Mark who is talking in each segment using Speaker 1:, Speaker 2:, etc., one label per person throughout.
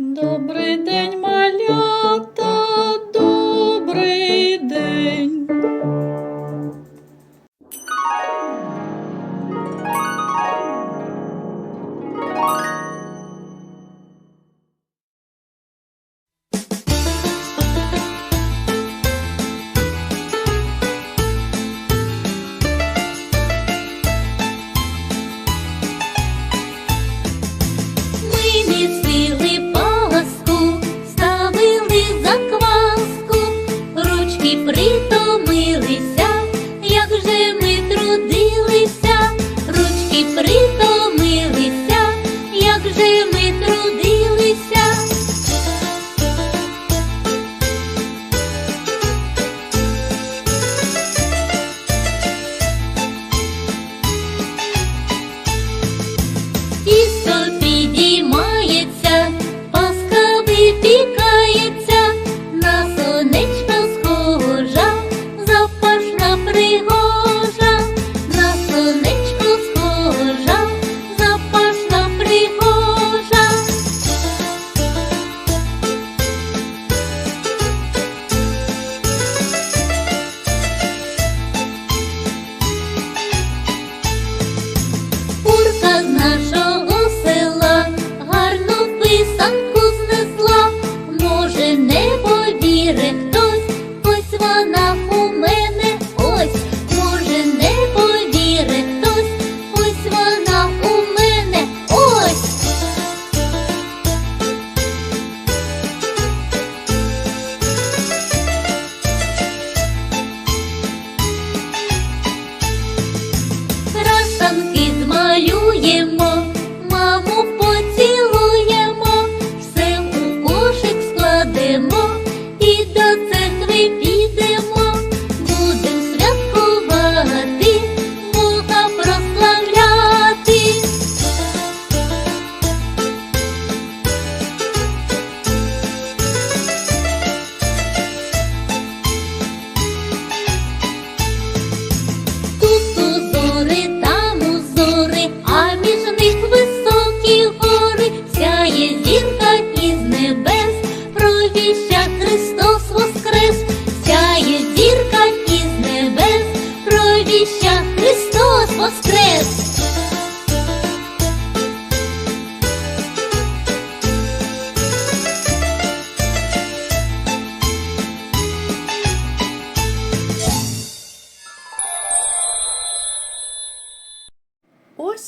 Speaker 1: Добрий день.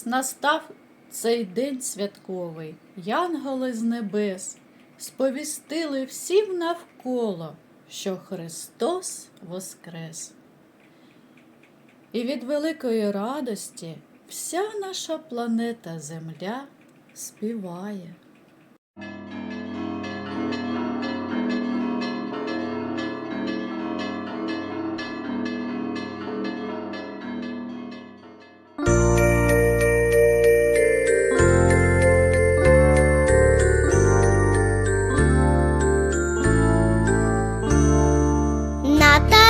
Speaker 2: Ось
Speaker 1: настав цей день святковий, янголи з небес, сповістили всім навколо, що Христос воскрес. І від великої радості вся наша планета Земля співає.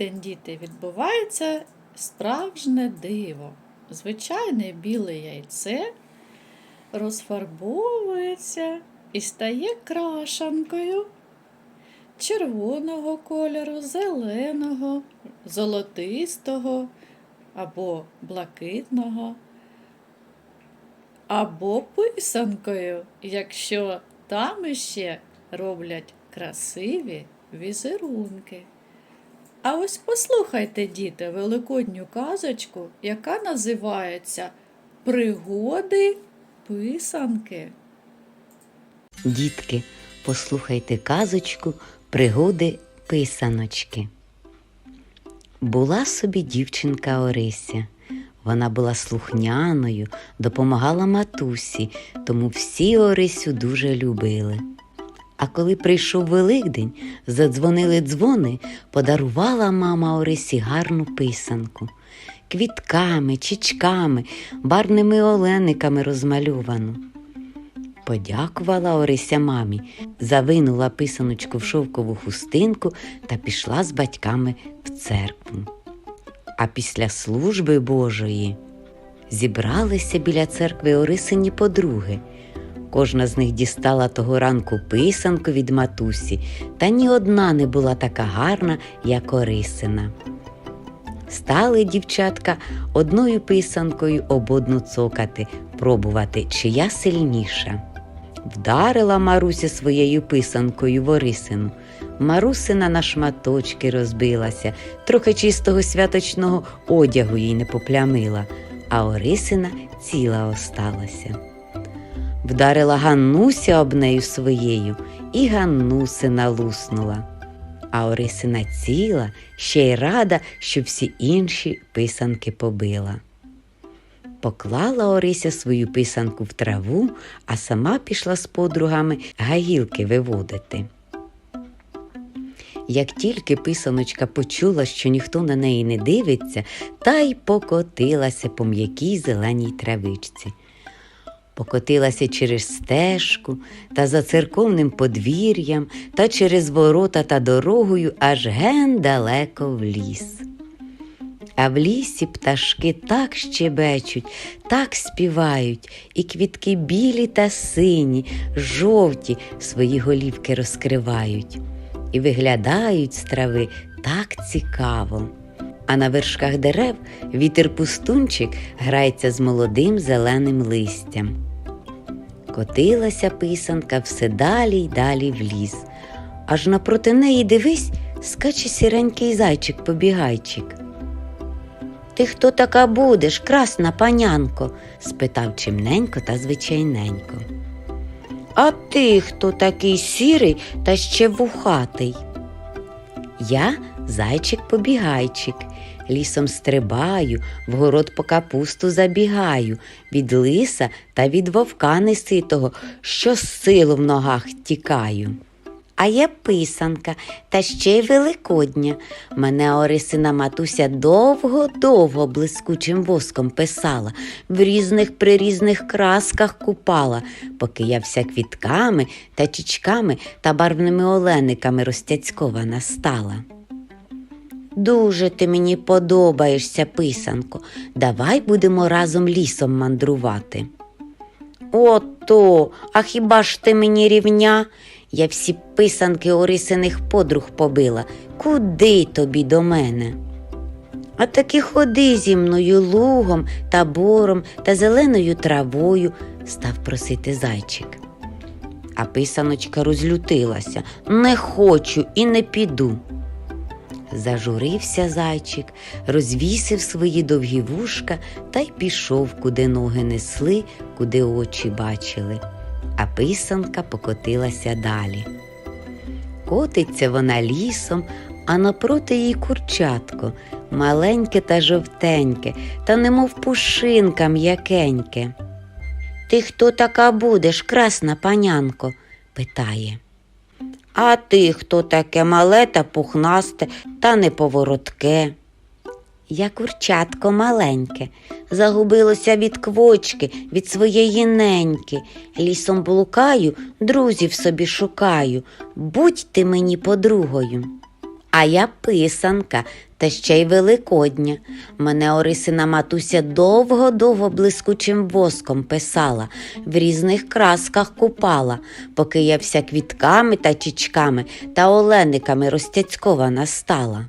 Speaker 3: На
Speaker 1: Великдень діти відбувається справжнє диво. Звичайне біле яйце розфарбовується і стає крашанкою червоного кольору, зеленого, золотистого або блакитного, або писанкою, якщо там іще роблять красиві візерунки. А ось послухайте, діти, великодню казочку, яка називається Пригоди писанки.
Speaker 4: Дітки, послухайте казочку Пригоди писаночки. Була собі дівчинка Орися. Вона була слухняною, допомагала матусі, тому всі Орисю дуже любили. А коли прийшов Великдень, задзвонили дзвони, подарувала мама Орисі гарну писанку. Квітками, чічками, барвними олениками розмальовану. Подякувала Орися мамі, завинула писаночку в шовкову хустинку та пішла з батьками в церкву. А після служби Божої зібралися біля церкви Орисині подруги. Кожна з них дістала того ранку писанку від матусі, та ні одна не була така гарна, як Орисина. Стали дівчатка одною писанкою об одну цокати, пробувати, чия сильніша. Вдарила Маруся своєю писанкою в Орисину. Марусина на шматочки розбилася, трохи чистого святочного одягу їй не поплямила, а Орисина ціла осталася. Вдарила Ганнуся об нею своєю, і Ганнусина луснула. А Орисина ціла, ще й рада, що всі інші писанки побила. Поклала Орися свою писанку в траву, а сама пішла з подругами гаїлки виводити. Як тільки писаночка почула, що ніхто на неї не дивиться, та й покотилася по м'якій зеленій травичці. Покотилася через стежку та за церковним подвір'ям та через ворота та дорогою аж ген далеко в ліс. А в лісі пташки так щебечуть, так співають, і квітки білі та сині, жовті свої голівки розкривають, і виглядають з трави так цікаво. А на вершках дерев вітер пустунчик грається з молодим зеленим листям. Котилася писанка все далі й далі в ліс. Аж напроти неї дивись, скаче сіренький зайчик-побігайчик. Ти хто така будеш, красна панянко? спитав чимненько та звичайненько. А ти хто такий сірий та ще вухатий? Я зайчик-побігайчик, лісом стрибаю, в город по капусту забігаю, від лиса та від вовка неситого, що силу в ногах тікаю. А я писанка, та ще й великодня. Мене Орисина матуся довго-довго блискучим воском писала, в різних прирізних красках купала, поки я вся квітками та чічками та барвними олениками розтяцькована стала. Дуже ти мені подобаєшся, писанко. Давай будемо разом лісом мандрувати. Ото, а хіба ж ти мені рівня? Я всі писанки Орисиних подруг побила. Куди тобі до мене? А таки ходи зі мною лугом та бором та зеленою травою, став просити зайчик. А писаночка розлютилася не хочу і не піду. Зажурився зайчик, розвісив свої довгі вушка та й пішов, куди ноги несли, куди очі бачили, а писанка покотилася далі. Котиться вона лісом, а напроти їй курчатко, маленьке та жовтеньке, та немов пушинка м'якеньке. Ти хто така будеш, красна панянко? питає. А ти хто таке мале та пухнасте та неповоротке? Я курчатко маленьке, загубилося від квочки, від своєї неньки. Лісом блукаю, друзів собі шукаю. Будь ти мені подругою. А я писанка, та ще й великодня. Мене Орисина матуся довго-довго блискучим воском писала, в різних красках купала, поки я вся квітками та чічками та олениками розтяцькована стала.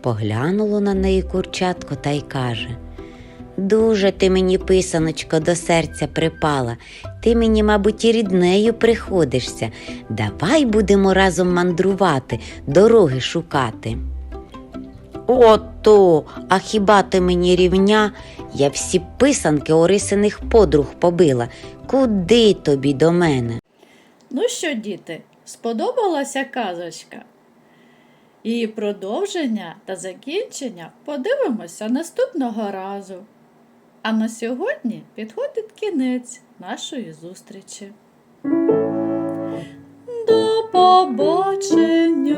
Speaker 4: Поглянуло на неї курчатко та й каже Дуже ти мені, писаночко, до серця припала. Ти мені, мабуть, і ріднею приходишся. Давай будемо разом мандрувати, дороги шукати. Ото, а хіба ти мені рівня? Я всі писанки Орисиних подруг побила. Куди тобі до мене?
Speaker 2: Ну що, діти, сподобалася казочка? Її продовження та закінчення подивимося наступного разу. А на сьогодні підходить кінець нашої зустрічі. До побачення!